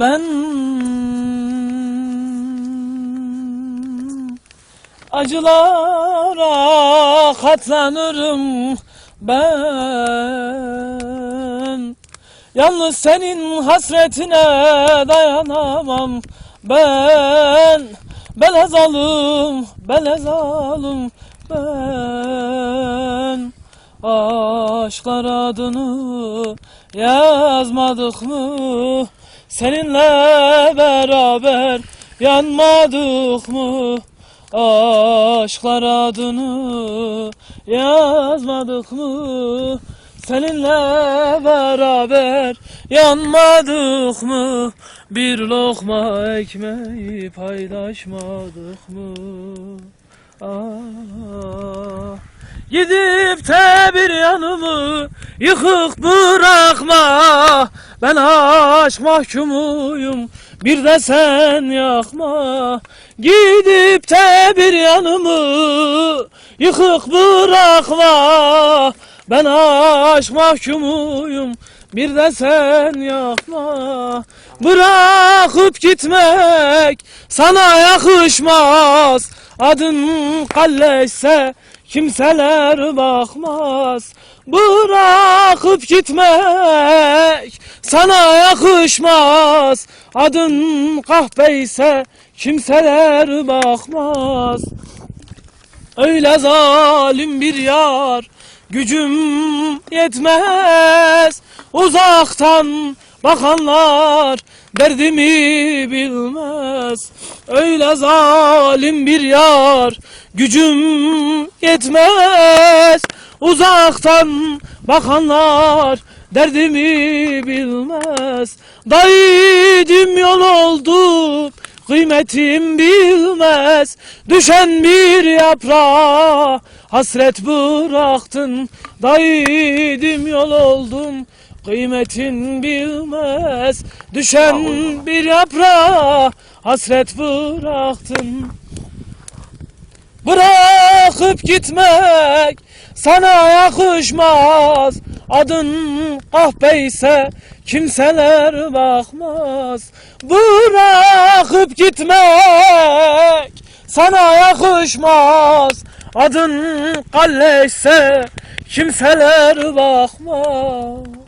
Ben acılara katlanırım. Ben Yalnız senin hasretine dayanamam. Ben Bele zalim, bele zalim ben Aşklar adını yazmadık mı? Seninle beraber yanmadık mı? Aşklar adını yazmadık mı? Seninle beraber yanmadık mı? Bir lokma ekmeği paylaşmadık mı? Ah. Gidip de bir yanımı yıkık bırakma Ben aşk mahkumuyum bir de sen yakma. Gidip de bir yanımı yıkık bırakma. Ben aşk mahkumuyum bir de sen yakma. Bırakıp gitmek sana yakışmaz Adın kalleşse kimseler bakmaz. Bırakıp gitmek sana yakışmaz. Adın kahpeyse kimseler bakmaz. Öyle zalim bir yar gücüm yetmez. Uzaktan bakanlar derdimi bilmez. Öyle zalim bir yar gücüm yetmez. Uzaktan bakanlar derdimi bilmez. Daydım yol oldu kıymetim bilmez. Düşen bir yaprağa hasret bıraktın. Daydım yol oldum kıymetin bilmez. Düşen bir yaprağa hasret bıraktın Bırakıp gitmek sana yakışmaz. Adın kahpeyse kimseler bakmaz. Bırakıp gitmek sana yakışmaz. Adın kalleşse kimseler bakmaz